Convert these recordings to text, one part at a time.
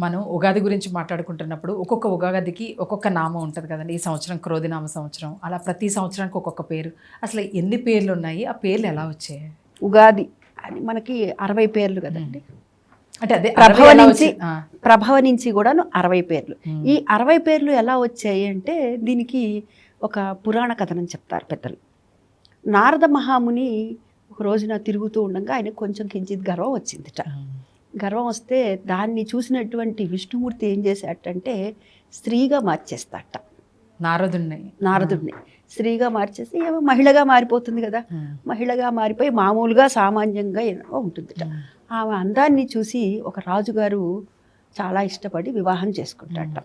మనం ఉగాది గురించి మాట్లాడుకుంటున్నప్పుడు ఒక్కొక్క ఉగాదికి ఒక్కొక్క నామం ఉంటుంది కదండి. ఈ సంవత్సరం క్రోధినామ సంవత్సరం అలా ప్రతి సంవత్సరానికి ఒక్కొక్క పేరు. అసలు ఎన్ని పేర్లు ఉన్నాయి? ఆ పేర్లు ఎలా వచ్చాయి? ఉగాది అని మనకి అరవై పేర్లు కదండి. అంటే అదే ప్రభవ నుంచి ప్రభవ నుంచి కూడాను అరవై పేర్లు. ఈ అరవై పేర్లు ఎలా వచ్చాయి అంటే దీనికి ఒక పురాణ కథనం చెప్తారు పెద్దలు. నారద మహాముని ఒక రోజున తిరుగుతూ ఉండగా ఆయన కొంచెం కించిత్ గర్వం వచ్చిందిట. గర్వం వస్తే దాన్ని చూసినటువంటి విష్ణుమూర్తి ఏం చేశాడంటే స్త్రీగా మార్చేస్తాట. నారదుణ్ణి. నారదుడిని స్త్రీగా మార్చేసి ఏమో మహిళగా మారిపోతుంది కదా. మహిళగా మారిపోయి మామూలుగా సామాన్యంగా ఏమో ఉంటుందిట. ఆమె అందాన్ని చూసి ఒక రాజుగారు చాలా ఇష్టపడి వివాహం చేసుకుంటాట.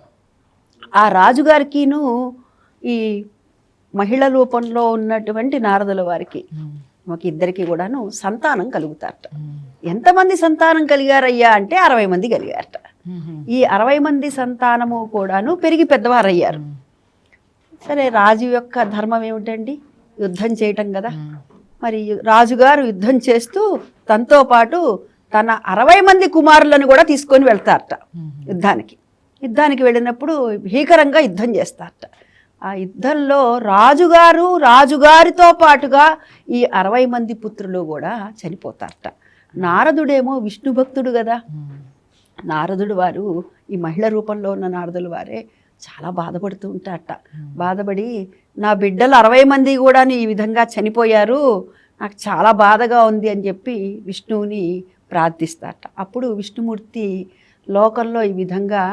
ఆ. రాజుగారికిను ఈ మహిళ రూపంలో ఉన్నటువంటి నారదుల వారికి ఉమ్, ఒక ఇద్దరికి కూడాను సంతానం కలుగుతారట. ఎంతమంది సంతానం కలిగారయ్యా అంటే అరవై మంది కలిగారట. ఈ అరవై మంది సంతానము కూడాను పెరిగి పెద్దవారయ్యారు. సరే రాజు యొక్క ధర్మం ఏమిటండి? యుద్ధం చేయటం కదా. మరి రాజుగారు యుద్ధం చేస్తూ తనతో పాటు తన అరవై మంది కుమారులను కూడా తీసుకొని వెళ్తారట యుద్ధానికి. యుద్ధానికి వెళ్ళినప్పుడు భీకరంగా యుద్ధం చేస్తారట. ఆ యుద్ధంలో రాజుగారు రాజుగారితో పాటుగా ఈ అరవై మంది పుత్రులు కూడా చనిపోతారట. నారదుడేమో విష్ణు భక్తుడు కదా. నారదుడు వారు ఈ మహిళ రూపంలో ఉన్న నారదులు వారే చాలా బాధపడుతూ ఉంటారట. బాధపడి నా బిడ్డలు అరవై మంది కూడా ఈ విధంగా చనిపోయారు నాకు చాలా బాధగా ఉంది అని చెప్పి విష్ణువుని ప్రార్థిస్తారట. అప్పుడు విష్ణుమూర్తి లోకంలో ఈ విధంగా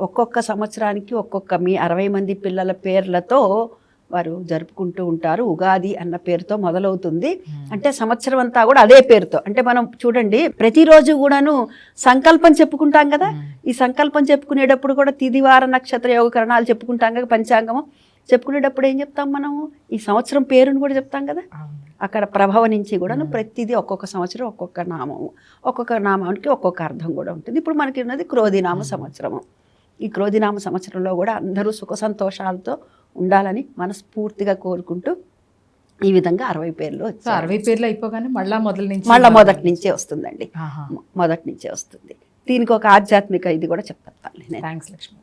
ఒక్కొక్క సంవత్సరానికి ఒక్కొక్క మీ అరవై మంది పిల్లల పేర్లతో వారు జరుపుకుంటూ ఉంటారు. ఉగాది అన్న పేరుతో మొదలవుతుంది. అంటే సంవత్సరం అంతా కూడా అదే పేరుతో. అంటే మనం చూడండి ప్రతిరోజు కూడాను సంకల్పం చెప్పుకుంటాం కదా. ఈ సంకల్పం చెప్పుకునేటప్పుడు కూడా తిదివార నక్షత్ర యోగ కరణాలు చెప్పుకుంటాం కదా పంచాంగము. చెప్పుకునేటప్పుడు ఏం చెప్తాం మనము? ఈ సంవత్సరం పేరును కూడా చెప్తాం కదా. అక్కడ ప్రభవ నుంచి కూడాను ప్రతిదీ ఒక్కొక్క సంవత్సరం ఒక్కొక్క నామము. ఒక్కొక్క నామానికి ఒక్కొక్క అర్థం కూడా ఉంటుంది. ఇప్పుడు మనకి ఉన్నది క్రోధినామ సంవత్సరము. ఈ క్రోధినామ సంవత్సరంలో కూడా అందరూ సుఖ సంతోషాలతో ఉండాలని మనస్ఫూర్తిగా కోరుకుంటూ ఈ విధంగా అరవై పేర్లు వచ్చాయి అరవై పేర్లు అయిపోగానే మళ్ళా మొదల నుంచి మళ్ళీ మొదటి నుంచే. వస్తుందండి. మొదటి నుంచే వస్తుంది. దీనికి ఒక ఆధ్యాత్మిక ఇది కూడా చెప్తాను నేను. థ్యాంక్స్ లక్ష్మి.